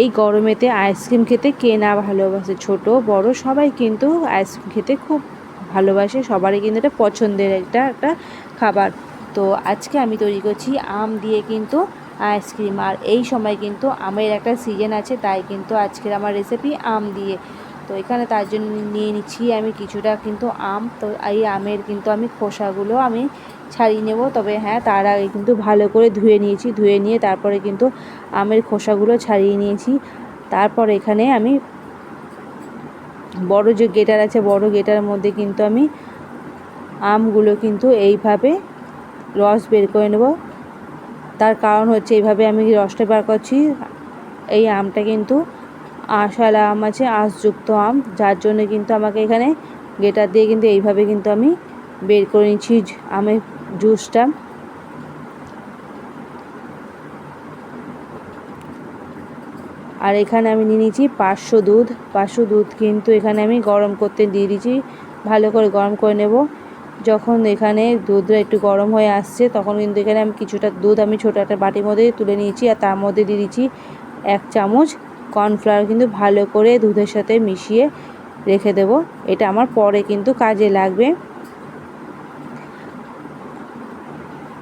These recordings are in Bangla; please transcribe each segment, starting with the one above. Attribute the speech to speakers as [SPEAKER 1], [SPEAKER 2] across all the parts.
[SPEAKER 1] এই গরমেতে আইসক্রিম খেতে কে না ভালোবাসে? ছোট, বড়, সবাই কিন্তু আইসক্রিম খেতে খুব ভালোবাসে। সবারই কিন্তু এটা পছন্দের একটা একটা খাবার। তো আজকে আমি তৈরি করছি আম দিয়ে কিন্তু আইসক্রিম। আর এই সময় কিন্তু আমের একটা সিজন আছে, তাই কিন্তু আজকের আমার রেসিপি আম দিয়ে। তো এখানে তার জন্য নিয়ে নিচ্ছি আমি কিছুটা কিন্তু আম। তো এই আমের কিন্তু আমি খোসাগুলো আমি ছাড়িয়ে নেব। তবে হ্যাঁ তার আগে কিন্তু ভালো করে ধুয়ে নিয়েছি। ধুয়ে নিয়ে তারপরে কিন্তু আমের খোসাগুলো ছাড়িয়ে নিয়েছি। তারপর এখানে আমি বড় যে গেটার আছে, বড় গেটার মধ্যে কিন্তু আমি আমগুলো কিন্তু এইভাবে রস বের করে নেব। তার কারণ হচ্ছে এইভাবে আমি রসটা বার করছি। এই আমটা কিন্তু আশালা আম আছে, আঁশযুক্ত আম। যার জন্য কিন্তু আমাকে এখানে গেটার দিয়ে কিন্তু এইভাবে কিন্তু আমি বের করে নিচ্ছি আমের জুসটা। আর এখানে আমি নিয়ে নিয়েছি পাঁচশো দুধ। পাঁচশো দুধ কিন্তু এখানে আমি গরম করতে দিয়ে দিয়েছি। ভালো করে গরম করে নেব। যখন এখানে দুধটা একটু গরম হয়ে আসছে, তখন কিন্তু এখানে আমি কিছুটা দুধ আমি ছোটো একটা বাটির মধ্যে তুলে নিয়েছি আর তার মধ্যে দিয়ে দিচ্ছি এক চামচ কর্নফ্লাওয়ার কিন্তু ভালো করে দুধের সাথে মিশিয়ে রেখে দেব। এটা আমার পরে কিন্তু কাজে লাগবে।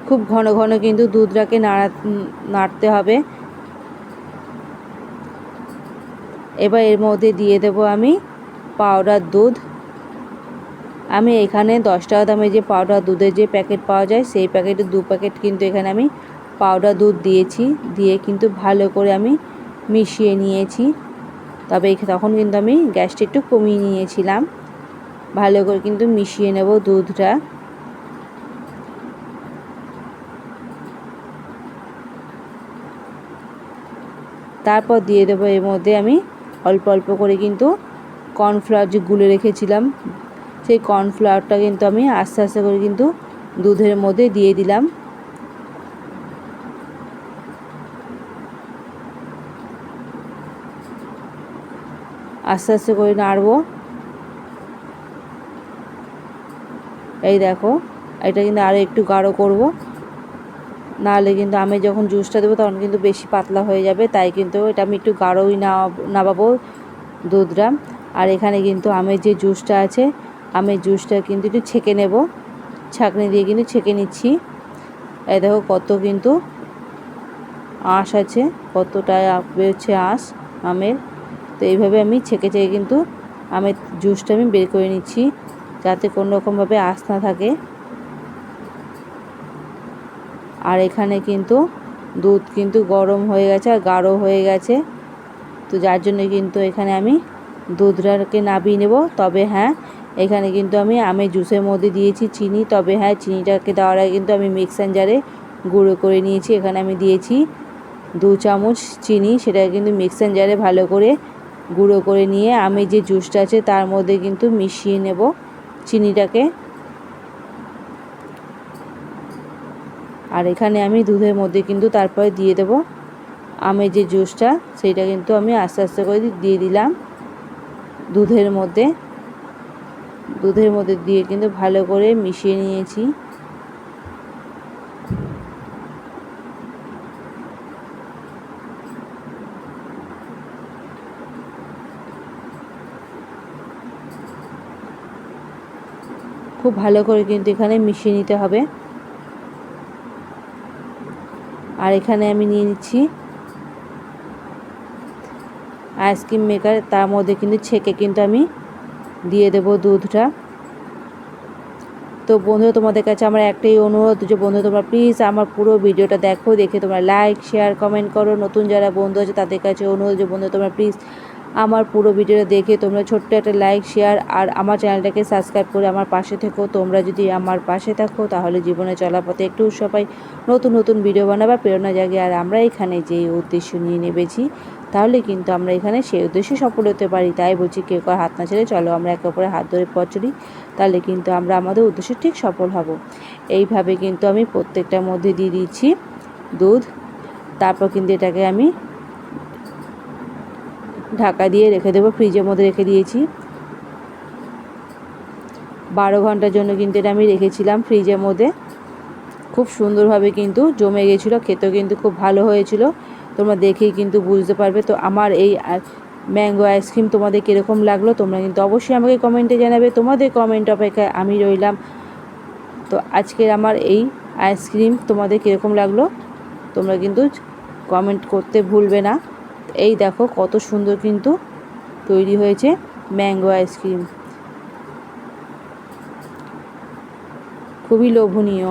[SPEAKER 1] খুব ঘন ঘন কিন্তু দুধটাকে নাড়া, নাড়তে হবে। এবার এর মধ্যে দিয়ে দেব আমি পাউডার দুধ। আমি এখানে দশ টাকা দামে যে পাউডার দুধের যে প্যাকেট পাওয়া যায়, সেই প্যাকেটে দু প্যাকেট কিন্তু এখানে আমি পাউডার দুধ দিয়েছি। দিয়ে কিন্তু ভালো করে আমি মিশিয়ে নিয়েছি। তবে তখন কিন্তু আমি গ্যাসটা একটু কমিয়ে নিয়েছিলাম। ভালো করে কিন্তু মিশিয়ে নেব দুধটা। তারপর দিয়ে দেবো এর মধ্যে আমি অল্প অল্প করে কিন্তু কর্নফ্লাওয়ার যে গুলে রেখেছিলাম, সেই কর্নফ্লাওয়ারটা কিন্তু আমি আস্তে আস্তে করে কিন্তু দুধের মধ্যে দিয়ে দিলাম। আস্তে আস্তে করে নাড়বো। এই দেখো, এটা কিন্তু আরও একটু গাঢ় করব। নাহলে কিন্তু আমি যখন জুসটা দেবো তখন কিন্তু বেশি পাতলা হয়ে যাবে, তাই কিন্তু এটা আমি একটু গাঢ়ই নামাবো দুধটা আর এখানে কিন্তু আমের যে জুসটা আছে আমের জুসটা কিন্তু একটু ছেঁকে নেব। ছাঁকনি দিয়ে কিন্তু ছেঁকে নিচ্ছি। এই দেখো কত কিন্তু আঁশ আছে, কতটা বেরোচ্ছে আঁশ, আমের। তো এইভাবে আমি ছেঁকে ছেঁকে কিন্তু আমের জুসটা আমি বের করে নিচ্ছি, যাতে কোনো রকমভাবে আঁশ না থাকে। আর এখানে কিন্তু দুধ কিন্তু গরম হয়ে গেছে আর গাঢ় হয়ে গেছে। তো যার জন্য কিন্তু এখানে আমি দুধটাকে নাবিয়ে নেব। তবে হ্যাঁ এখানে কিন্তু আমি আমের জুসের মধ্যে দিয়েছি চিনি। তবে হ্যাঁ চিনিটাকে দেওয়ার আগে কিন্তু আমি মিক্সার জারে গুঁড়ো করে নিয়েছি। এখানে আমি দিয়েছি দু চামচ চিনি। সেটা কিন্তু মিক্সার জারে ভালো করে গুঁড়ো করে নিয়ে আমি যে জুসটা আছে তার মধ্যে কিন্তু মিশিয়ে নেব চিনিটাকে। আর এখানে আমি দুধের মধ্যে কিন্তু তারপরে দিয়ে দেব আমের যে জুসটা, সেইটা কিন্তু আমি আস্তে আস্তে করে দিয়ে দিলাম দুধের মধ্যে। দুধের মধ্যে দিয়ে কিন্তু ভালো করে মিশিয়ে নিয়েছি। খুব ভালো করে কিন্তু এখানে মিশিয়ে নিতে হবে। আর এখানে আমি নিয়ে নিচ্ছি আইসক্রিম মেকার, তার মধ্যে কিন্তু ছেঁকে কিন্তু আমি দিয়ে দেব দুধটা। তো বন্ধু তোমাদের কাছে আমার একটাই অনুরোধ যে বন্ধু তোমরা প্লিজ আমার পুরো ভিডিওটা দেখো, দেখে তোমরা লাইক শেয়ার কমেন্ট করো। নতুন যারা বন্ধু আছে, তাদের কাছে অনুরোধ যে বন্ধু তোমরা প্লিজ আমার পুরো ভিডিওটা দেখে তোমরা ছোট্ট একটা লাইক শেয়ার আর আমার চ্যানেলটাকে সাবস্ক্রাইব করে আমার পাশে থেকো। তোমরা যদি আমার পাশে থাকো, তাহলে জীবনে চলার পথে একটু সবাই নতুন নতুন ভিডিও বানাবার প্রেরণা জাগে আর আমরা এখানে যে উদ্দেশ্য নিয়ে নেবেছি তাহলে কিন্তু আমরা এখানে সেই উদ্দেশ্যে সফল হতে পারি। তাই বলছি কেউ কার হাত না ছেড়ে চলো আমরা একে অপরের হাত ধরে পথ চলি, তাহলে কিন্তু আমরা আমাদের উদ্দেশ্যে ঠিক সফল হব। এইভাবে কিন্তু আমি প্রত্যেকটার মধ্যে দিয়ে দিচ্ছি দুধ, তারপর কিন্তু এটাকে আমি ঢাকা দিয়ে রেখে দেবো, ফ্রিজের মধ্যে রেখে দিয়েছি। বারো ঘণ্টার জন্য কিন্তু এটা আমি রেখেছিলাম ফ্রিজের মধ্যে। খুব সুন্দরভাবে কিন্তু জমে গেছিল, খেতেও কিন্তু খুব ভালো হয়েছিল। তোমরা দেখেই কিন্তু বুঝতে পারবে। তো আমার এই ম্যাঙ্গো আইসক্রিম তোমাদের কীরকম লাগল, তোমরা কিন্তু অবশ্যই আমাকে কমেন্টে জানাবে। তোমাদের কমেন্ট অপেক্ষায় আমি রইলাম। তো আজকের আমার এই আইসক্রিম তোমাদের কীরকম লাগল, তোমরা কিন্তু কমেন্ট করতে ভুলবে না। এই দেখো কত সুন্দর কিন্তু তৈরি হয়েছে ম্যাঙ্গো আইসক্রিম। খুবই লোভনীয়।